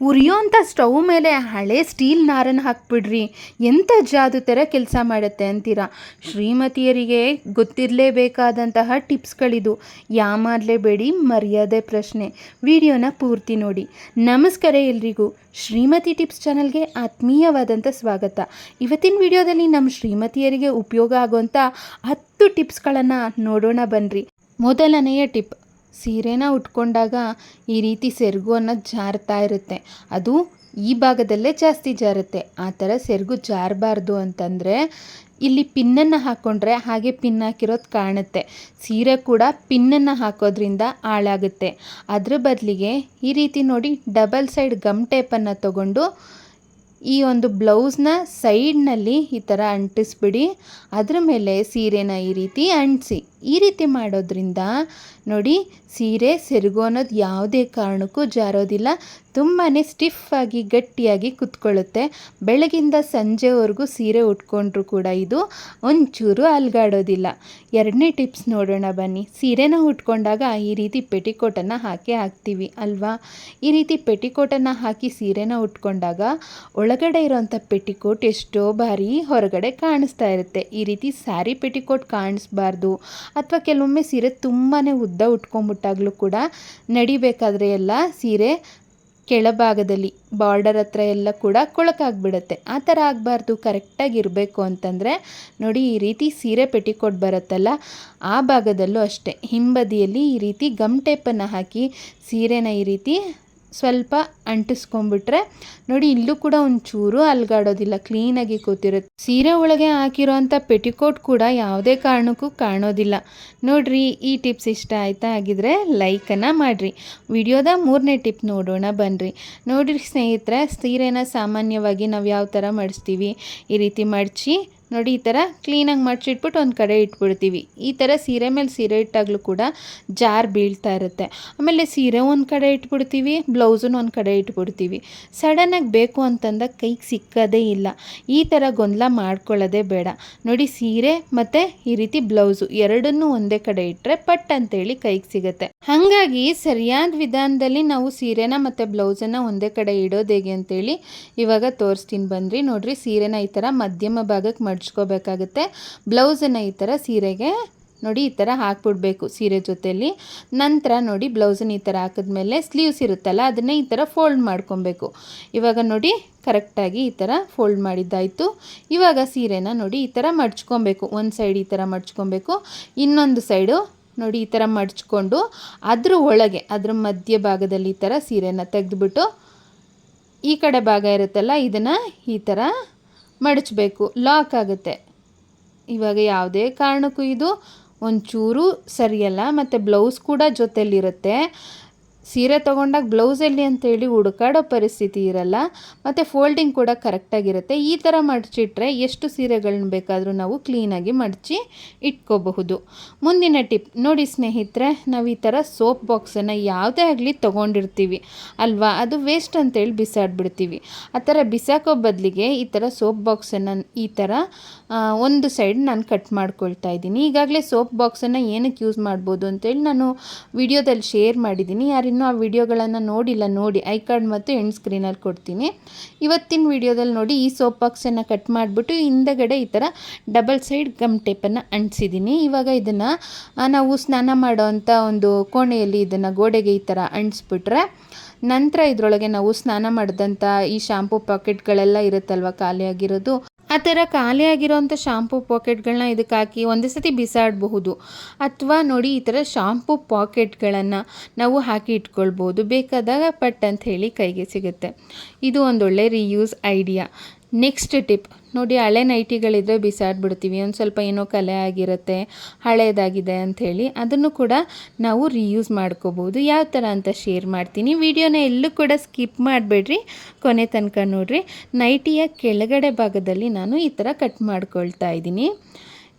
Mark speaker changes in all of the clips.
Speaker 1: ಉರಿಯೋಂಥ stove ಮೇಲೆ ಹಳೆ steel ನಾರನ್ನು ಹಾಕ್ಬಿಡ್ರಿ. ಎಂಥ ಜಾದು ಥರ ಕೆಲಸ ಮಾಡುತ್ತೆ ಅಂತೀರಾ? ಶ್ರೀಮತಿಯರಿಗೆ ಗೊತ್ತಿರಲೇಬೇಕಾದಂತಹ ಟಿಪ್ಸ್ಗಳಿದು. ಯಾಮಾರಲೇಬೇಡಿ ಮರ್ಯಾದೆ ಪ್ರಶ್ನೆ. ವಿಡಿಯೋನ ಪೂರ್ತಿ ನೋಡಿ. ನಮಸ್ಕಾರ ಎಲ್ರಿಗೂ. ಶ್ರೀಮತಿ ಟಿಪ್ಸ್ ಚಾನಲ್ಗೆ ಆತ್ಮೀಯವಾದಂಥ ಸ್ವಾಗತ. ಇವತ್ತಿನ ವಿಡಿಯೋದಲ್ಲಿ ನಮ್ಮ ಶ್ರೀಮತಿಯರಿಗೆ ಉಪಯೋಗ ಆಗುವಂಥ ಹತ್ತು ಟಿಪ್ಸ್ಗಳನ್ನು ನೋಡೋಣ ಬನ್ನಿರಿ ಮೊದಲನೆಯ ಟಿಪ್ ಸೀರೆನ ಉಟ್ಕೊಂಡಾಗ ಈ ರೀತಿ ಸೆರಗು ಅನ್ನೋದು ಜಾರ್ತಾ ಇರುತ್ತೆ. ಅದು ಈ ಭಾಗದಲ್ಲೇ ಜಾಸ್ತಿ ಜಾರುತ್ತೆ. ಆ ಥರ ಸೆರಗು ಜಾರಬಾರ್ದು ಅಂತಂದರೆ ಇಲ್ಲಿ ಪಿನ್ನನ್ನು ಹಾಕ್ಕೊಂಡ್ರೆ ಹಾಗೆ ಪಿನ್ ಹಾಕಿರೋದು ಕಾಣುತ್ತೆ. ಸೀರೆ ಕೂಡ ಪಿನ್ನನ್ನು ಹಾಕೋದ್ರಿಂದ ಹಾಳಾಗುತ್ತೆ. ಅದರ ಬದಲಿಗೆ ಈ ರೀತಿ ನೋಡಿ ಡಬಲ್ ಸೈಡ್ ಗಮ್ ಟೇಪನ್ನು ತಗೊಂಡು ಈ ಒಂದು ಬ್ಲೌಸ್ನ ಸೈಡ್ನಲ್ಲಿ ಈ ಥರ ಅಂಟಿಸ್ಬಿಡಿ. ಅದ್ರ ಮೇಲೆ ಸೀರೆನ ಈ ರೀತಿ ಅಂಟಿಸಿ. ಈ ರೀತಿ ಮಾಡೋದ್ರಿಂದ ನೋಡಿ ಸೀರೆ ಸೆರಗು ಅನ್ನೋದು ಯಾವುದೇ ಕಾರಣಕ್ಕೂ ಜಾರೋದಿಲ್ಲ. ತುಂಬಾ ಸ್ಟಿಫಾಗಿ ಗಟ್ಟಿಯಾಗಿ ಕುತ್ಕೊಳ್ಳುತ್ತೆ. ಬೆಳಗಿಂದ ಸಂಜೆವರೆಗೂ ಸೀರೆ ಉಟ್ಕೊಂಡ್ರೂ ಕೂಡ ಇದು ಒಂಚೂರು ಅಲ್ಗಾಡೋದಿಲ್ಲ. ಎರಡನೇ ಟಿಪ್ಸ್ ನೋಡೋಣ ಬನ್ನಿ. ಸೀರೆನ ಉಟ್ಕೊಂಡಾಗ ಈ ರೀತಿ ಪೆಟಿಕೋಟನ್ನು ಹಾಕಿ ಹಾಕ್ತೀವಿ ಅಲ್ವಾ? ಈ ರೀತಿ ಪೆಟಿಕೋಟನ್ನು ಹಾಕಿ ಸೀರೆನ ಉಟ್ಕೊಂಡಾಗ ಒಳಗಡೆ ಇರೋಂಥ ಪೆಟಿಕೋಟ್ ಎಷ್ಟೋ ಬಾರಿ ಹೊರಗಡೆ ಕಾಣಿಸ್ತಾ ಇರುತ್ತೆ. ಈ ರೀತಿ ಸ್ಯಾರಿ ಪೆಟಿಕೋಟ್ ಕಾಣಿಸ್ಬಾರ್ದು. ಅಥವಾ ಕೆಲವೊಮ್ಮೆ ಸೀರೆ ತುಂಬಾ ಉದ್ದ ಉಟ್ಕೊಂಬಿಟ್ಟಾಗಲೂ ಕೂಡ ನಡಿಬೇಕಾದ್ರೆ ಎಲ್ಲ ಸೀರೆ ಕೆಳಭಾಗದಲ್ಲಿ ಬಾರ್ಡರ್ ಹತ್ರ ಎಲ್ಲ ಕೂಡ ಕೊಳಕಾಗ್ಬಿಡುತ್ತೆ. ಆ ಥರ ಆಗಬಾರ್ದು ಕರೆಕ್ಟಾಗಿ ಇರಬೇಕು ಅಂತಂದರೆ, ನೋಡಿ ಈ ರೀತಿ ಸೀರೆ ಪೆಟಿಕೋಟ್ ಬರುತ್ತಲ್ಲ, ಆ ಭಾಗದಲ್ಲೂ ಅಷ್ಟೇ. ಹಿಂಬದಿಯಲ್ಲಿ ಈ ರೀತಿ ಗಮ್ ಟೇಪನ್ನು ಹಾಕಿ ಸೀರೆನ ಈ ರೀತಿ ಸ್ವಲ್ಪ ಅಂಟಿಸ್ಕೊಂಡ್ಬಿಟ್ರೆ ನೋಡಿ, ಇಲ್ಲೂ ಕೂಡ ಒಂಚೂರು ಅಲ್ಗಾಡೋದಿಲ್ಲ, ಕ್ಲೀನಾಗಿ ಕೂತಿರುತ್ತೆ. ಸೀರೆ ಒಳಗೆ ಹಾಕಿರೋಂಥ ಪೆಟಿಕೋಟ್ ಕೂಡ ಯಾವುದೇ ಕಾರಣಕ್ಕೂ ಕಾಣೋದಿಲ್ಲ. ನೋಡ್ರಿ, ಈ ಟಿಪ್ಸ್ ಇಷ್ಟ ಆಯ್ತಾ? ಆಗಿದ್ರೆ ಲೈಕನ್ನು ಮಾಡಿರಿ. ವಿಡಿಯೋದ ಮೂರನೇ ಟಿಪ್ ನೋಡೋಣ ಬನ್ನಿರಿ ನೋಡಿರಿ ಸ್ನೇಹಿತರೆ, ಸೀರೆನ ಸಾಮಾನ್ಯವಾಗಿ ನಾವು ಯಾವ ಥರ ಮಡಿಸ್ತೀವಿ? ಈ ರೀತಿ ಮಡಚಿ ನೋಡಿ, ಈ ಥರ ಕ್ಲೀನಾಗಿ ಮಡ್ಚಿಟ್ಬಿಟ್ಟು ಒಂದು ಕಡೆ ಇಟ್ಬಿಡ್ತೀವಿ. ಈ ಥರ ಸೀರೆ ಮೇಲೆ ಸೀರೆ ಇಟ್ಟಾಗಲೂ ಕೂಡ ಜಾರ್ ಬೀಳ್ತಾ ಇರುತ್ತೆ. ಆಮೇಲೆ ಸೀರೆ ಒಂದು ಕಡೆ ಇಟ್ಬಿಡ್ತೀವಿ ಬ್ಲೌಸನ್ನು ಒಂದು ಕಡೆ ಇಟ್ಬಿಡ್ತೀವಿ. ಸಡನ್ನಾಗಿ ಬೇಕು ಅಂತಂದಾಗ ಕೈಗೆ ಸಿಕ್ಕೋದೇ ಇಲ್ಲ. ಈ ಥರ ಗೊಂದಲ ಮಾಡ್ಕೊಳ್ಳೋದೇ ಬೇಡ. ನೋಡಿ, ಸೀರೆ ಮತ್ತು ಈ ರೀತಿ ಬ್ಲೌಸು ಎರಡನ್ನೂ ಒಂದೇ ಕಡೆ ಇಟ್ಟರೆ ಪಟ್ ಅಂತೇಳಿ ಕೈಗೆ ಸಿಗುತ್ತೆ. ಹಾಗಾಗಿ ಸರಿಯಾದ ವಿಧಾನದಲ್ಲಿ ನಾವು ಸೀರೆನ ಮತ್ತು ಬ್ಲೌಸನ್ನು ಒಂದೇ ಕಡೆ ಇಡೋದು ಹೇಗೆ ಅಂತೇಳಿ ಇವಾಗ ತೋರಿಸ್ತೀನಿ ಬಂದ್ರಿ ನೋಡಿರಿ, ಸೀರೆನ ಈ ಥರ ಮಧ್ಯಮ ಭಾಗಕ್ಕೆ ಮಡ್ಚ್ಕೋಬೇಕಾಗುತ್ತೆ. ಬ್ಲೌಸನ್ನು ಈ ಥರ ಸೀರೆಗೆ ನೋಡಿ ಈ ಥರ ಹಾಕ್ಬಿಡ್ಬೇಕು ಸೀರೆ ಜೊತೆಯಲ್ಲಿ ನಂತರ ನೋಡಿ ಬ್ಲೌಸನ್ನ ಈ ಥರ ಹಾಕಿದ್ಮೇಲೆ ಸ್ಲೀವ್ಸ್ ಇರುತ್ತಲ್ಲ, ಅದನ್ನೇ ಈ ಥರ ಫೋಲ್ಡ್ ಮಾಡ್ಕೊಬೇಕು. ಇವಾಗ ನೋಡಿ ಕರೆಕ್ಟಾಗಿ ಈ ಥರ ಫೋಲ್ಡ್ ಮಾಡಿದ್ದಾಯಿತು. ಇವಾಗ ಸೀರೆನ ನೋಡಿ ಈ ಥರ ಮಡ್ಚ್ಕೊಬೇಕು. ಒಂದು ಸೈಡ್ ಈ ಥರ ಮಡ್ಚ್ಕೊಬೇಕು, ಇನ್ನೊಂದು ಸೈಡು ನೋಡಿ ಈ ಥರ ಮಡ್ಚ್ಕೊಂಡು ಅದ್ರ ಒಳಗೆ, ಅದ್ರ ಮಧ್ಯ ಭಾಗದಲ್ಲಿ ಈ ಥರ ಸೀರೆನ ತೆಗೆದುಬಿಟ್ಟು ಈ ಕಡೆ ಭಾಗ ಇರುತ್ತಲ್ಲ, ಇದನ್ನು ಈ ಥರ ಮಡಚಬೇಕು. ಲಾಕ್ ಆಗುತ್ತೆ. ಇವಾಗ ಯಾವುದೇ ಕಾರಣಕ್ಕೂ ಇದು ಒಂಚೂರು ಸರಿಯಲ್ಲ, ಮತ್ತು ಬ್ಲೌಸ್ ಕೂಡ ಜೊತೆಲಿರುತ್ತೆ. ಸೀರೆ ತೊಗೊಂಡಾಗ ಬ್ಲೌಸ್ ಎಲ್ಲಿ ಅಂತೇಳಿ ಹುಡುಕಾಡೋ ಪರಿಸ್ಥಿತಿ ಇರಲ್ಲ, ಮತ್ತು ಫೋಲ್ಡಿಂಗ್ ಕೂಡ ಕರೆಕ್ಟಾಗಿರುತ್ತೆ ಈ ಥರ ಮಡಚಿಟ್ರೆ ಎಷ್ಟು ಸೀರೆಗಳನ್ನ ಬೇಕಾದರೂ ನಾವು ಕ್ಲೀನಾಗಿ ಮಡಚಿ ಇಟ್ಕೋಬಹುದು. ಮುಂದಿನ ಟಿಪ್, ನೋಡಿ ಸ್ನೇಹಿತರೆ, ನಾವು ಈ ಥರ ಸೋಪ್ ಬಾಕ್ಸನ್ನು ಯಾವುದೇ ಆಗಲಿ ತೊಗೊಂಡಿರ್ತೀವಿ, ಅಲ್ವಾ? ಅದು ವೇಸ್ಟ್ ಅಂತೇಳಿ ಬಿಸಾಡ್ಬಿಡ್ತೀವಿ. ಆ ಥರ ಬಿಸಾಕೋ ಬದಲಿಗೆ ಈ ಥರ ಸೋಪ್ ಬಾಕ್ಸನ್ನು ಈ ಥರ ಒಂದು ಸೈಡ್ ನಾನು ಕಟ್ ಮಾಡ್ಕೊಳ್ತಾ ಇದ್ದೀನಿ. ಈಗಾಗಲೇ ಸೋಪ್ ಬಾಕ್ಸನ್ನು ಏನಕ್ಕೆ ಯೂಸ್ ಮಾಡ್ಬೋದು ಅಂತೇಳಿ ನಾನು ವಿಡಿಯೋದಲ್ಲಿ ಶೇರ್ ಮಾಡಿದ್ದೀನಿ. ಯಾರಿನ್ನೂ ಆ ವಿಡಿಯೋಗಳನ್ನು ನೋಡಿಲ್ಲ, ನೋಡಿ. ಐ ಕಾರ್ಡ್ ಮತ್ತು ಎಂಡ್ ಸ್ಕ್ರೀನಲ್ಲಿ ಕೊಡ್ತೀನಿ. ಇವತ್ತಿನ ವಿಡಿಯೋದಲ್ಲಿ ನೋಡಿ, ಈ ಸೋಪ್ ಬಾಕ್ಸನ್ನು ಕಟ್ ಮಾಡಿಬಿಟ್ಟು ಹಿಂದಗಡೆ ಈ ಥರ ಡಬಲ್ ಸೈಡ್ ಗಮ್ ಟೇಪನ್ನು ಅಂಟಿಸಿದ್ದೀನಿ. ಇವಾಗ ಇದನ್ನು ನಾವು ಸ್ನಾನ ಮಾಡೋವಂಥ ಒಂದು ಕೋಣೆಯಲ್ಲಿ ಇದನ್ನು ಗೋಡೆಗೆ ಈ ಥರ ಅಂಟಿಸ್ಬಿಟ್ರೆ, ನಂತರ ಇದರೊಳಗೆ ನಾವು ಸ್ನಾನ ಮಾಡಿದಂಥ ಈ ಶಾಂಪೂ ಪಾಕೆಟ್ಗಳೆಲ್ಲ ಇರುತ್ತಲ್ವ, ಖಾಲಿಯಾಗಿರೋದು ಆ ಥರ ಖಾಲಿಯಾಗಿರೋಂಥ ಶಾಂಪೂ ಪಾಕೆಟ್ಗಳನ್ನ ಇದಕ್ಕೆ ಹಾಕಿ ಒಂದೇ ಸತಿ ಬಿಸಾಡಬಹುದು. ಅಥವಾ ನೋಡಿ ಈ ಥರ ಶಾಂಪೂ ಪಾಕೆಟ್ಗಳನ್ನು ನಾವು ಹಾಕಿ ಇಟ್ಕೊಳ್ಬೋದು ಬೇಕಾದಾಗ ಪಟ್ ಅಂತ ಹೇಳಿ ಕೈಗೆ ಸಿಗುತ್ತೆ. ಇದು ಒಂದೊಳ್ಳೆ ರೀಯೂಸ್ ಐಡಿಯಾ ನೆಕ್ಸ್ಟ್ ಟಿಪ್ ನೋಡಿ ಹಳೆ ನೈಟಿಗಳಿದ್ರೆ ಬಿಸಾಡ್ಬಿಡ್ತೀವಿ, ಒಂದು ಸ್ವಲ್ಪ ಏನೋ ಕಲೆ ಆಗಿರುತ್ತೆ, ಹಳೇದಾಗಿದೆ ಅಂಥೇಳಿ ಅದನ್ನು ಕೂಡ ನಾವು ರೀಯೂಸ್ ಮಾಡ್ಕೋಬೋದು. ಯಾವ ಥರ ಅಂತ ಶೇರ್ ಮಾಡ್ತೀನಿ. ವಿಡಿಯೋನ ಎಲ್ಲೂ ಕೂಡ ಸ್ಕಿಪ್ ಮಾಡಬೇಡ್ರಿ. ಕೊನೆ ತನಕ ನೋಡಿರಿ. ನೈಟಿಯ ಕೆಳಗಡೆ ಭಾಗದಲ್ಲಿ ನಾನು ಈ ಥರ ಕಟ್ ಮಾಡ್ಕೊಳ್ತಾ ಇದ್ದೀನಿ.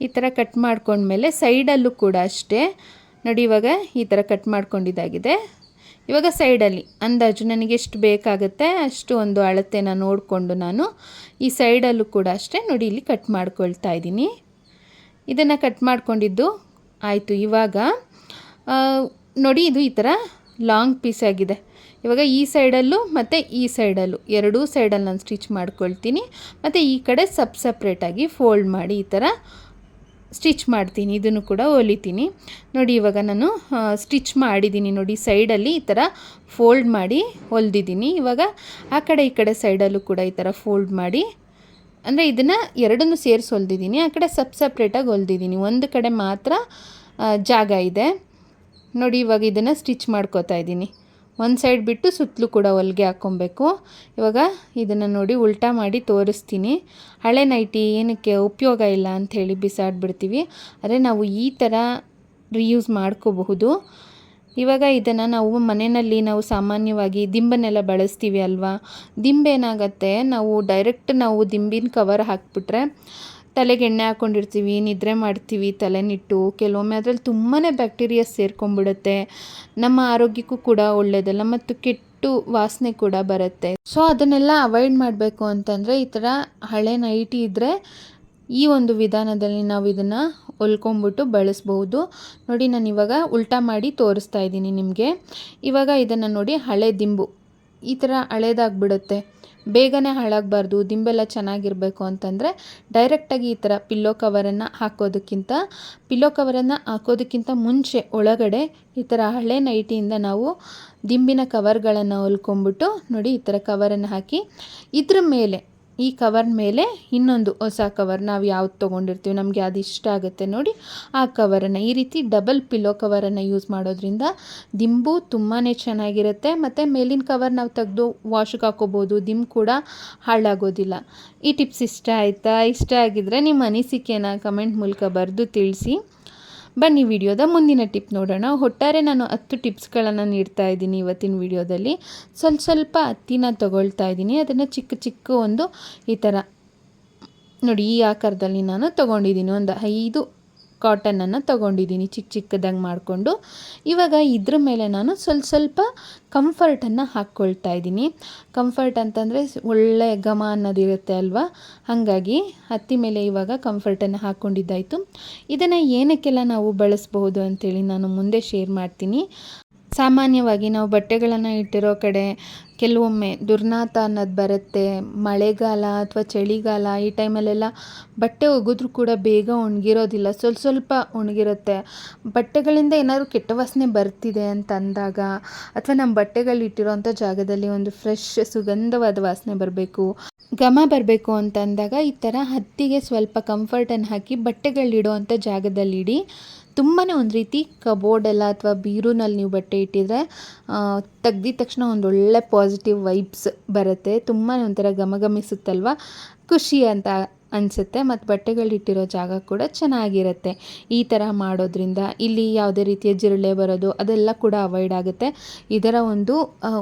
Speaker 1: ಈ ಥರ ಕಟ್ ಮಾಡ್ಕೊಂಡ್ಮೇಲೆ ಸೈಡಲ್ಲೂ ಕೂಡ ಅಷ್ಟೇ. ನೋಡಿ ಇವಾಗ ಈ ಥರ ಕಟ್ ಮಾಡ್ಕೊಂಡಿದ್ದಾಗಿದೆ. ಇವಾಗ ಸೈಡಲ್ಲಿ ಅಂದಾಜು ನನಗೆ ಎಷ್ಟು ಬೇಕಾಗುತ್ತೆ ಅಷ್ಟು ಒಂದು ಅಳತೆನ ನೋಡಿಕೊಂಡು ನಾನು ಈ ಸೈಡಲ್ಲೂ ಕೂಡ ಅಷ್ಟೇ ನೋಡಿ ಇಲ್ಲಿ ಕಟ್ ಮಾಡ್ಕೊಳ್ತಾ ಇದ್ದೀನಿ. ಇದನ್ನು ಕಟ್ ಮಾಡ್ಕೊಂಡಿದ್ದು ಆಯಿತು ಇವಾಗ ನೋಡಿ ಇದು ಈ ಥರ ಲಾಂಗ್ ಪೀಸ್ ಆಗಿದೆ. ಇವಾಗ ಈ ಸೈಡಲ್ಲೂ ಮತ್ತು ಈ ಸೈಡಲ್ಲೂ ಎರಡೂ ಸೈಡಲ್ಲಿ ನಾನು ಸ್ಟಿಚ್ ಮಾಡ್ಕೊಳ್ತೀನಿ. ಮತ್ತು ಈ ಕಡೆ ಸಪ್ ಸಪ್ರೇಟಾಗಿ ಫೋಲ್ಡ್ ಮಾಡಿ ಈ ಥರ ಸ್ಟಿಚ್ ಮಾಡ್ತೀನಿ, ಇದನ್ನು ಕೂಡ ಹೊಲಿತೀನಿ ನೋಡಿ, ಇವಾಗ ನಾನು ಸ್ಟಿಚ್ ಮಾಡಿದ್ದೀನಿ ನೋಡಿ, ಸೈಡಲ್ಲಿ ಈ ಥರ ಫೋಲ್ಡ್ ಮಾಡಿ ಹೊಲ್ದಿದ್ದೀನಿ ಇವಾಗ ಆ ಕಡೆ, ಈ ಕಡೆ ಸೈಡಲ್ಲೂ ಕೂಡ ಈ ಥರ ಫೋಲ್ಡ್ ಮಾಡಿ, ಅಂದರೆ ಇದನ್ನು ಎರಡನ್ನೂ ಸೇರಿಸಿ ಹೊಲ್ದಿದ್ದೀನಿ ಆ ಕಡೆ ಸಪ್ ಸಪ್ರೇಟಾಗಿ ಹೊಲ್ದಿದ್ದೀನಿ ಒಂದು ಕಡೆ ಮಾತ್ರ ಜಾಗ ಇದೆ. ನೋಡಿ, ಇವಾಗ ಇದನ್ನು ಸ್ಟಿಚ್ ಮಾಡ್ಕೋತಾ ಇದ್ದೀನಿ. ಒಂದು ಸೈಡ್ ಬಿಟ್ಟು ಸುತ್ತಲೂ ಕೂಡ ಹೊಲಿಗೆ ಹಾಕ್ಕೊಬೇಕು ಇವಾಗ ಇದನ್ನು ನೋಡಿ ಉಲ್ಟಾ ಮಾಡಿ ತೋರಿಸ್ತೀನಿ. ಹಳೆ ನೈಟಿ ಏನಕ್ಕೆ ಉಪಯೋಗ ಇಲ್ಲ ಅಂಥೇಳಿ ಬಿಸಾಡ್ಬಿಡ್ತೀವಿ ಆದರೆ ನಾವು ಈ ಥರ ರಿಯೂಸ್ ಮಾಡ್ಕೋಬಹುದು. ಇವಾಗ ಇದನ್ನು ನಾವು ಮನೆಯಲ್ಲಿ ನಾವು ಸಾಮಾನ್ಯವಾಗಿ ದಿಂಬನ್ನೆಲ್ಲ ಬಳಸ್ತೀವಿ ಅಲ್ವಾ? ದಿಂಬೇನಾಗತ್ತೆ ನಾವು ಡೈರೆಕ್ಟ್ ನಾವು ದಿಂಬಿನ ಕವರ್ ಹಾಕ್ಬಿಟ್ರೆ ತಲೆಗೆ ಎಣ್ಣೆ ಹಾಕ್ಕೊಂಡಿರ್ತೀವಿ ನಿದ್ರೆ ಮಾಡ್ತೀವಿ, ತಲೆನಿಟ್ಟು. ಕೆಲವೊಮ್ಮೆ ಅದರಲ್ಲಿ ತುಂಬಾ ಬ್ಯಾಕ್ಟೀರಿಯಾ ಸೇರ್ಕೊಂಡ್ಬಿಡುತ್ತೆ. ನಮ್ಮ ಆರೋಗ್ಯಕ್ಕೂ ಕೂಡ ಒಳ್ಳೆಯದಲ್ಲ ಮತ್ತು ಕೆಟ್ಟು ವಾಸನೆ ಕೂಡ ಬರುತ್ತೆ. ಸೊ ಅದನ್ನೆಲ್ಲ ಅವಾಯ್ಡ್ ಮಾಡಬೇಕು ಅಂತಂದರೆ ಈ ಥರ ಹಳೆ ನೈಟಿ ಇದ್ದರೆ ಈ ಒಂದು ವಿಧಾನದಲ್ಲಿ ನಾವು ಇದನ್ನು ಹೊಲ್ಕೊಂಬಿಟ್ಟು ಬಳಸ್ಬಹುದು ನೋಡಿ, ನಾನು ಇವಾಗ ಉಲ್ಟಾ ಮಾಡಿ ತೋರಿಸ್ತಾ ಇದ್ದೀನಿ ನಿಮಗೆ. ಇವಾಗ ಇದನ್ನು ನೋಡಿ ಹಳೆ ದಿಂಬು. ಈ ಥರ ಹಳೇದಾಗ್ಬಿಡುತ್ತೆ. ಬೇಗನೆ ಹಾಳಾಗಬಾರ್ದು, ದಿಂಬೆಲ್ಲ ಚೆನ್ನಾಗಿರಬೇಕು ಅಂತಂದರೆ ಡೈರೆಕ್ಟಾಗಿ ಈ ಥರ ಪಿಲ್ಲೋ ಕವರನ್ನು ಹಾಕೋದಕ್ಕಿಂತ ಪಿಲ್ಲೋ ಕವರನ್ನು ಹಾಕೋದಕ್ಕಿಂತ ಮುಂಚೆ ಒಳಗಡೆ ಈ ಥರ ಹಳೆ ನೈಟಿಯಿಂದ ನಾವು ದಿಂಬಿನ ಕವರ್ಗಳನ್ನು ಹೊಲ್ಕೊಂಬಿಟ್ಟು ನೋಡಿ ಈ ಥರ ಕವರನ್ನು ಹಾಕಿ ಇದ್ರ ಮೇಲೆ ಈ ಕವರ್ ಮೇಲೆ ಇನ್ನೊಂದು ಹೊಸ ಕವರ್ ನಾವು ಯಾವ್ದು ತೊಗೊಂಡಿರ್ತೀವಿ, ನಮಗೆ ಅದು ಇಷ್ಟ ಆಗುತ್ತೆ ನೋಡಿ. ಆ ಕವರನ್ನು ಈ ರೀತಿ ಡಬಲ್ ಪಿಲ್ಲೋ ಕವರನ್ನು ಯೂಸ್ ಮಾಡೋದ್ರಿಂದ ದಿಂಬು ತುಂಬಾ ಚೆನ್ನಾಗಿರುತ್ತೆ ಮತ್ತು ಮೇಲಿನ ಕವರ್ ನಾವು ತೆಗೆದು ವಾಶ್ಗೆ ಹಾಕೋಬೋದು, ದಿಂಬು ಕೂಡ ಹಾಳಾಗೋದಿಲ್ಲ. ಈ ಟಿಪ್ಸ್ ಇಷ್ಟ ಆಯಿತಾ? ಇಷ್ಟ ಆಗಿದ್ರೆ ನಿಮ್ಮ ಅನಿಸಿಕೆನ ಕಮೆಂಟ್ ಮೂಲಕ ಬರೆದು ತಿಳಿಸಿ. ಬನ್ನಿ ವಿಡಿಯೋದ ಮುಂದಿನ ಟಿಪ್ ನೋಡೋಣ. ಒಟ್ಟಾರೆ ನಾನು ಹತ್ತು ಟಿಪ್ಸ್ಗಳನ್ನು ನೀಡ್ತಾ ಇದ್ದೀನಿ ಇವತ್ತಿನ ವಿಡಿಯೋದಲ್ಲಿ. ಸ್ವಲ್ಪ ಸ್ವಲ್ಪ ಹತ್ತಿನ ತೊಗೊಳ್ತಾ ಇದ್ದೀನಿ. ಅದನ್ನು ಚಿಕ್ಕ ಚಿಕ್ಕ ಒಂದು ಈ ಥರ ನೋಡಿ, ಈ ಆಕಾರದಲ್ಲಿ ನಾನು ತೊಗೊಂಡಿದ್ದೀನಿ. ಒಂದು ಐದು ಕಾಟನನ್ನು ತೊಗೊಂಡಿದ್ದೀನಿ ಚಿಕ್ಕ ಚಿಕ್ಕದಾಗಿ ಮಾಡಿಕೊಂಡು. ಇವಾಗ ಇದ್ರ ಮೇಲೆ ನಾನು ಸ್ವಲ್ಪ ಸ್ವಲ್ಪ ಕಂಫರ್ಟನ್ನು ಹಾಕ್ಕೊಳ್ತಾ ಇದ್ದೀನಿ. ಕಂಫರ್ಟ್ ಅಂತಂದರೆ ಒಳ್ಳೆ ಘಮ ಅನ್ನೋದಿರುತ್ತೆ ಅಲ್ವಾ? ಹಾಗಾಗಿ ಹತ್ತಿ ಮೇಲೆ ಇವಾಗ ಕಂಫರ್ಟನ್ನು ಹಾಕ್ಕೊಂಡಿದ್ದಾಯಿತು. ಇದನ್ನು ಏನಕ್ಕೆಲ್ಲ ನಾವು ಬಳಸಬಹುದು ಅಂಥೇಳಿ ನಾನು ಮುಂದೆ ಶೇರ್ ಮಾಡ್ತೀನಿ. ಸಾಮಾನ್ಯವಾಗಿ ನಾವು ಬಟ್ಟೆಗಳನ್ನು ಇಟ್ಟಿರೋ ಕಡೆ ಕೆಲವೊಮ್ಮೆ ದುರ್ನಾತ ಅನ್ನೋದು ಬರುತ್ತೆ, ಮಳೆಗಾಲ ಅಥವಾ ಚಳಿಗಾಲ ಈ ಟೈಮಲ್ಲೆಲ್ಲ ಬಟ್ಟೆ ಒಗೆದ್ರೂ ಕೂಡ ಬೇಗ ಒಣಗಿರೋದಿಲ್ಲ, ಸ್ವಲ್ಪ ಸ್ವಲ್ಪ ಒಣಗಿರುತ್ತೆ. ಬಟ್ಟೆಗಳಿಂದ ಏನಾದರೂ ಕೆಟ್ಟ ವಾಸನೆ ಬರ್ತಿದೆ ಅಂತ ಅಂದಾಗ ಅಥವಾ ನಮ್ಮ ಬಟ್ಟೆಗಳು ಇಟ್ಟಿರೋಂಥ ಜಾಗದಲ್ಲಿ ಒಂದು ಫ್ರೆಶ್ ಸುಗಂಧವಾದ ವಾಸನೆ ಬರಬೇಕು, ಘಮ ಬರಬೇಕು ಅಂತ ಅಂದಾಗ ಈ ಥರ ಹತ್ತಿಗೆ ಸ್ವಲ್ಪ ಕಂಫರ್ಟನ್ನು ಹಾಕಿ ಬಟ್ಟೆಗಳಿಡೋ ಅಂಥ ಜಾಗದಲ್ಲಿಡಿ. ತುಂಬಾ ಒಂದು ರೀತಿ ಕಬೋರ್ಡೆಲ್ಲ ಅಥವಾ ಬೀರೂನಲ್ಲಿ ನೀವು ಬಟ್ಟೆ ಇಟ್ಟಿದ್ರೆ ತೆಗ್ದಿದ ತಕ್ಷಣ ಒಂದು ಒಳ್ಳೆ ಪಾಸಿಟಿವ್ ವೈಬ್ಸ್ ಬರುತ್ತೆ. ತುಂಬಾ ಒಂಥರ ಘಮಘಮಿಸುತ್ತಲ್ವ? ಖುಷಿ ಅಂತ ಅನಿಸುತ್ತೆ. ಮತ್ತು ಬಟ್ಟೆಗಳಿಟ್ಟಿರೋ ಜಾಗ ಕೂಡ ಚೆನ್ನಾಗಿರುತ್ತೆ. ಈ ಥರ ಮಾಡೋದ್ರಿಂದ ಇಲ್ಲಿ ಯಾವುದೇ ರೀತಿಯ ಜಿರಳೆ ಬರೋದು ಅದೆಲ್ಲ ಕೂಡ ಅವಾಯ್ಡ್ ಆಗುತ್ತೆ. ಇದರ ಒಂದು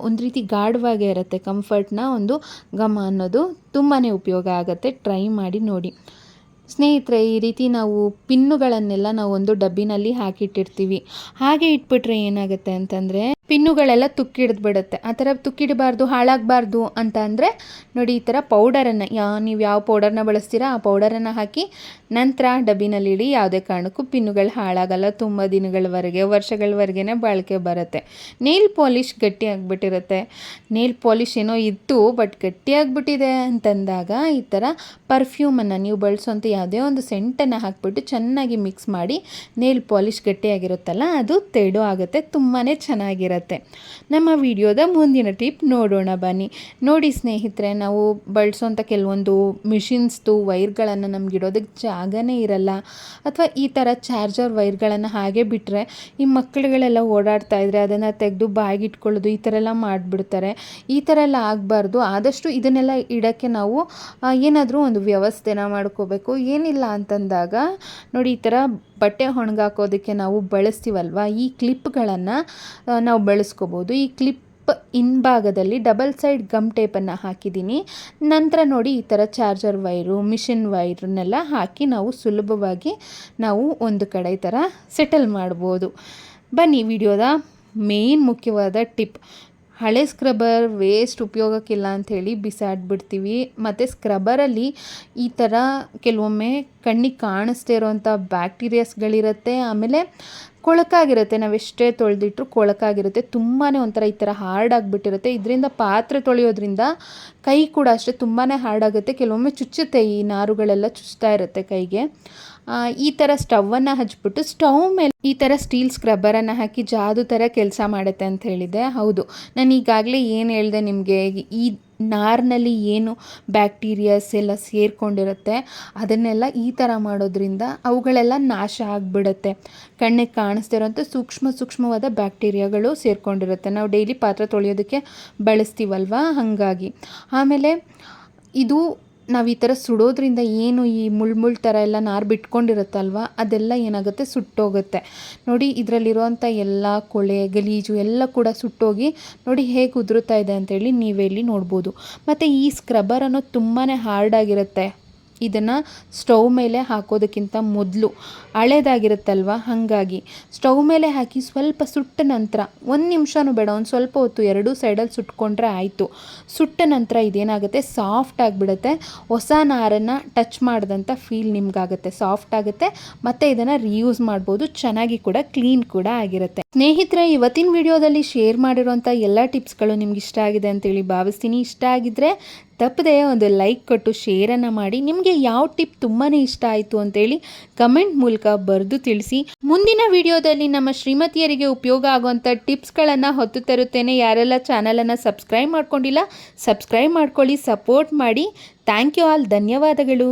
Speaker 1: ಒಂದು ರೀತಿ ಗಾಢವಾಗೇ ಇರುತ್ತೆ. ಕಂಫರ್ಟ್ನ ಒಂದು ಘಮ ಅನ್ನೋದು ತುಂಬಾ ಉಪಯೋಗ ಆಗುತ್ತೆ. ಟ್ರೈ ಮಾಡಿ ನೋಡಿ. ಸ್ನೇಹಿತರೆ, ಈ ರೀತಿ ನಾವು ಪಿನ್ನುಗಳನ್ನೆಲ್ಲ ನಾವು ಒಂದು ಡಬ್ಬಿನಲ್ಲಿ ಹಾಕಿಟ್ಟಿರ್ತೀವಿ. ಹಾಗೆ ಇಟ್ಬಿಟ್ರೆ ಏನಾಗುತ್ತೆ ಅಂತಂದರೆ, ಪಿನ್ನುಗಳೆಲ್ಲ ತುಕ್ಕಿಡ್ದು ಬಿಡುತ್ತೆ ಆ ಥರ ತುಕ್ಕಿಡಬಾರ್ದು, ಹಾಳಾಗಬಾರ್ದು ಅಂತ ಅಂದರೆ, ನೋಡಿ ಈ ಥರ ಪೌಡರನ್ನು, ಯಾ, ನೀವು ಯಾವ ಪೌಡರ್ನ ಬಳಸ್ತೀರಾ, ಆ ಪೌಡರನ್ನು ಹಾಕಿ ನಂತರ ಡಬ್ಬಿನಲ್ಲಿ ಇಡಿ ಯಾವುದೇ ಕಾರಣಕ್ಕೂ ಪಿನ್ನುಗಳು ಹಾಳಾಗಲ್ಲ. ತುಂಬ ದಿನಗಳವರೆಗೆ ವರ್ಷಗಳವರೆಗೆ ಬಾಳಿಕೆ ಬರುತ್ತೆ. ನೇಲ್ ಪಾಲಿಷ್ ಗಟ್ಟಿ ಆಗಿಬಿಟ್ಟಿರುತ್ತೆ ನೇಲ್ ಪಾಲಿಷ್ ಏನೋ ಇತ್ತು, ಬಟ್ ಗಟ್ಟಿಯಾಗಿಬಿಟ್ಟಿದೆ ಅಂತಂದಾಗ ಈ ಥರ ಪರ್ಫ್ಯೂಮನ್ನು ನೀವು ಬಳಸೋಂಥ ಯಾವುದೇ ಒಂದು ಸೆಂಟನ್ನು ಹಾಕ್ಬಿಟ್ಟು ಚೆನ್ನಾಗಿ ಮಿಕ್ಸ್ ಮಾಡಿ ನೇಲ್ ಪಾಲಿಷ್ ಗಟ್ಟಿಯಾಗಿರುತ್ತಲ್ಲ, ಅದು ತೆಡು ಆಗುತ್ತೆ ತುಂಬಾ ಚೆನ್ನಾಗಿರುತ್ತೆ. ನಮ್ಮ ವಿಡಿಯೋದ ಮುಂದಿನ ಟಿಪ್ ನೋಡೋಣ ಬನ್ನಿ. ನೋಡಿ ಸ್ನೇಹಿತರೆ, ನಾವು ಬಳಸೋಂಥ ಕೆಲವೊಂದು ಮಿಷಿನ್ಸ್ದು ವೈರ್ಗಳನ್ನು ನಮ್ಗೆ ಇಡೋದಕ್ಕೆ ಜಾಗನೇ ಇರಲ್ಲ. ಅಥವಾ ಈ ಥರ ಚಾರ್ಜರ್ ವೈರ್ಗಳನ್ನು ಹಾಗೆ ಬಿಟ್ಟರೆ ಈ ಮಕ್ಕಳುಗಳೆಲ್ಲ ಓಡಾಡ್ತಾ ಇದ್ರೆ ಅದನ್ನು ತೆಗೆದು ಬಾಯಿಗೆ ಇಟ್ಕೊಳ್ಳೋದು ಈ ಥರ ಎಲ್ಲ ಮಾಡಿಬಿಡ್ತಾರೆ. ಈ ಥರ ಎಲ್ಲ ಆಗಬಾರ್ದು. ಆದಷ್ಟು ಇದನ್ನೆಲ್ಲ ಇಡೋಕ್ಕೆ ನಾವು ಏನಾದರೂ ಒಂದು ವ್ಯವಸ್ಥೆನ ಮಾಡ್ಕೋಬೇಕು. ಏನಿಲ್ಲ ಅಂತಂದಾಗ ನೋಡಿ ಈ ಥರ ಬಟ್ಟೆ ಒಣಗಾಕೋದಕ್ಕೆ ನಾವು ಬಳಸ್ತೀವಲ್ವ? ಈ ಕ್ಲಿಪ್ಗಳನ್ನು ನಾವು ಬಳಸ್ಕೋಬೋದು. ಈ ಕ್ಲಿಪ್ ಹಿಂಭಾಗದಲ್ಲಿ ಡಬಲ್ ಸೈಡ್ ಗಮ್ ಟೇಪನ್ನು ಹಾಕಿದ್ದೀನಿ. ನಂತರ ನೋಡಿ ಈ ಥರ ಚಾರ್ಜರ್ ವೈರು, ಮಿಷಿನ್ ವೈರನ್ನೆಲ್ಲ ಹಾಕಿ ನಾವು ಸುಲಭವಾಗಿ ನಾವು ಒಂದು ಕಡೆ ಈ ಥರ ಸೆಟಲ್ ಮಾಡ್ಬೋದು. ಬನ್ನಿ ವಿಡಿಯೋದ ಮೇನ್ ಮುಖ್ಯವಾದ ಟಿಪ್. ಹಳೆ ಸ್ಕ್ರಬ್ಬರ್ ವೇಸ್ಟ್ ಉಪಯೋಗಕ್ಕಿಲ್ಲ ಅಂಥೇಳಿ ಬಿಸಾಡ್ಬಿಡ್ತೀವಿ. ಮತ್ತು ಸ್ಕ್ರಬ್ಬರಲ್ಲಿ ಈ ಥರ ಕೆಲವೊಮ್ಮೆ ಕಣ್ಣಿಗೆ ಕಾಣಿಸ್ದೇ ಇರೋವಂಥ ಬ್ಯಾಕ್ಟೀರಿಯಾಸ್ಗಳಿರುತ್ತೆ ಆಮೇಲೆ ಕೊಳಕಾಗಿರುತ್ತೆ. ನಾವೆಷ್ಟೇ ತೊಳೆದಿಟ್ರು ಕೊಳಕಾಗಿರುತ್ತೆ. ತುಂಬಾ ಒಂಥರ ಈ ಥರ ಹಾರ್ಡ್ ಆಗಿಬಿಟ್ಟಿರುತ್ತೆ ಇದರಿಂದ ಪಾತ್ರೆ ತೊಳೆಯೋದ್ರಿಂದ ಕೈ ಕೂಡ ಅಷ್ಟೇ ತುಂಬಾ ಹಾರ್ಡ್ ಆಗುತ್ತೆ ಕೆಲವೊಮ್ಮೆ ಚುಚ್ಚುತ್ತೆ ಈ ನಾರುಗಳೆಲ್ಲ ಚುಚ್ತಾ ಇರುತ್ತೆ ಕೈಗೆ. ಈ ಥರ ಸ್ಟವನ್ನು ಹಚ್ಬಿಟ್ಟು ಸ್ಟವ್ ಮೇಲೆ ಈ ಥರ ಸ್ಟೀಲ್ ಸ್ಕ್ರಬ್ಬರನ್ನು ಹಾಕಿ ಜಾದು ಥರ ಕೆಲಸ ಮಾಡುತ್ತೆ ಅಂತ ಹೇಳಿದೆ. ಹೌದು. ನಾನು ಈಗಾಗಲೇ ಏನು ಹೇಳಿದೆ ನಿಮಗೆ, ಈ ನಾರ್ನಲ್ಲಿ ಏನು ಬ್ಯಾಕ್ಟೀರಿಯಾಸ್ ಎಲ್ಲ ಸೇರಿಕೊಂಡಿರುತ್ತೆ, ಅದನ್ನೆಲ್ಲ ಈ ಥರ ಮಾಡೋದ್ರಿಂದ ಅವುಗಳೆಲ್ಲ ನಾಶ ಆಗಿಬಿಡುತ್ತೆ. ಕಣ್ಣಿಗೆ ಕಾಣಿಸ್ತಿರೋಂಥ ಸೂಕ್ಷ್ಮ ಸೂಕ್ಷ್ಮವಾದ ಬ್ಯಾಕ್ಟೀರಿಯಾಗಳು ಸೇರಿಕೊಂಡಿರುತ್ತೆ. ನಾವು ಡೈಲಿ ಪಾತ್ರೆ ತೊಳೆಯೋದಕ್ಕೆ ಬಳಸ್ತೀವಲ್ವ? ಹಾಗಾಗಿ. ಆಮೇಲೆ ಇದು ನಾವು ಈ ಥರ ಸುಡೋದ್ರಿಂದ ಏನು ಈ ಮುಳ್ಮುಳ್ ಮುಳ್ ಥರ ಎಲ್ಲ ನಾರು ಬಿಟ್ಕೊಂಡಿರುತ್ತಲ್ವ? ಅದೆಲ್ಲ ಏನಾಗುತ್ತೆ? ಸುಟ್ಟೋಗುತ್ತೆ. ನೋಡಿ ಇದರಲ್ಲಿರುವಂಥ ಎಲ್ಲ ಕೊಳೆ, ಗಲೀಜು ಎಲ್ಲ ಕೂಡ ಸುಟ್ಟೋಗಿ ನೋಡಿ ಹೇಗೆ ಉದುರುತ್ತಾ ಇದೆ ಅಂತೇಳಿ ನೀವೇ ಇಲ್ಲಿ ನೋಡ್ಬೋದು. ಮತ್ತು ಈ ಸ್ಕ್ರಬ್ಬರ್ ಅನ್ನೋದು ತುಂಬಾ ಹಾರ್ಡಾಗಿರುತ್ತೆ ಇದನ್ನು ಸ್ಟೌವ್ ಮೇಲೆ ಹಾಕೋದಕ್ಕಿಂತ ಮೊದಲು ಹಳೇದಾಗಿರುತ್ತಲ್ವ? ಹಾಗಾಗಿ ಸ್ಟೌವ್ ಮೇಲೆ ಹಾಕಿ ಸ್ವಲ್ಪ ಸುಟ್ಟ ನಂತರ ಒಂದು ನಿಮಿಷನೂ ಬೇಡ, ಒಂದು ಸ್ವಲ್ಪ ಹೊತ್ತು ಎರಡೂ ಸೈಡಲ್ಲಿ ಸುಟ್ಕೊಂಡ್ರೆ ಆಯಿತು. ಸುಟ್ಟ ನಂತರ ಇದೇನಾಗುತ್ತೆ? ಸಾಫ್ಟ್ ಆಗಿಬಿಡುತ್ತೆ. ಹೊಸ ನಾರನ್ನು ಟಚ್ ಮಾಡಿದಂಥ ಫೀಲ್ ನಿಮ್ಗಾಗುತ್ತೆ. ಸಾಫ್ಟ್ ಆಗುತ್ತೆ. ಮತ್ತು ಇದನ್ನು ರಿಯೂಸ್ ಮಾಡ್ಬೋದು. ಚೆನ್ನಾಗಿ ಕೂಡ, ಕ್ಲೀನ್ ಕೂಡ ಆಗಿರುತ್ತೆ. ಸ್ನೇಹಿತರೆ, ಇವತ್ತಿನ ವಿಡಿಯೋದಲ್ಲಿ ಶೇರ್ ಮಾಡಿರುವಂಥ ಎಲ್ಲ ಟಿಪ್ಸ್ಗಳು ನಿಮ್ಗೆ ಇಷ್ಟ ಆಗಿದೆ ಅಂತೇಳಿ ಭಾವಿಸ್ತೀನಿ. ಇಷ್ಟ ಆಗಿದ್ರೆ ತಪ್ಪದೆ ಒಂದು ಲೈಕ್ ಕೊಟ್ಟು ಶೇರನ್ನು ಮಾಡಿ. ನಿಮಗೆ ಯಾವ ಟಿಪ್ ತುಂಬಾ ಇಷ್ಟ ಆಯಿತು ಅಂತೇಳಿ ಕಮೆಂಟ್ ಮೂಲಕ ಬರೆದು ತಿಳಿಸಿ. ಮುಂದಿನ ವಿಡಿಯೋದಲ್ಲಿ ನಮ್ಮ ಶ್ರೀಮತಿಯರಿಗೆ ಉಪಯೋಗ ಆಗುವಂಥ ಟಿಪ್ಸ್ಗಳನ್ನು ಹೊತ್ತು ತರುತ್ತೇನೆ. ಯಾರೆಲ್ಲ ಚಾನಲನ್ನು ಸಬ್ಸ್ಕ್ರೈಬ್ ಮಾಡ್ಕೊಂಡಿಲ್ಲ ಸಬ್ಸ್ಕ್ರೈಬ್ ಮಾಡ್ಕೊಳ್ಳಿ ಸಪೋರ್ಟ್ ಮಾಡಿ. ಥ್ಯಾಂಕ್ ಯು ಆಲ್ ಧನ್ಯವಾದಗಳು.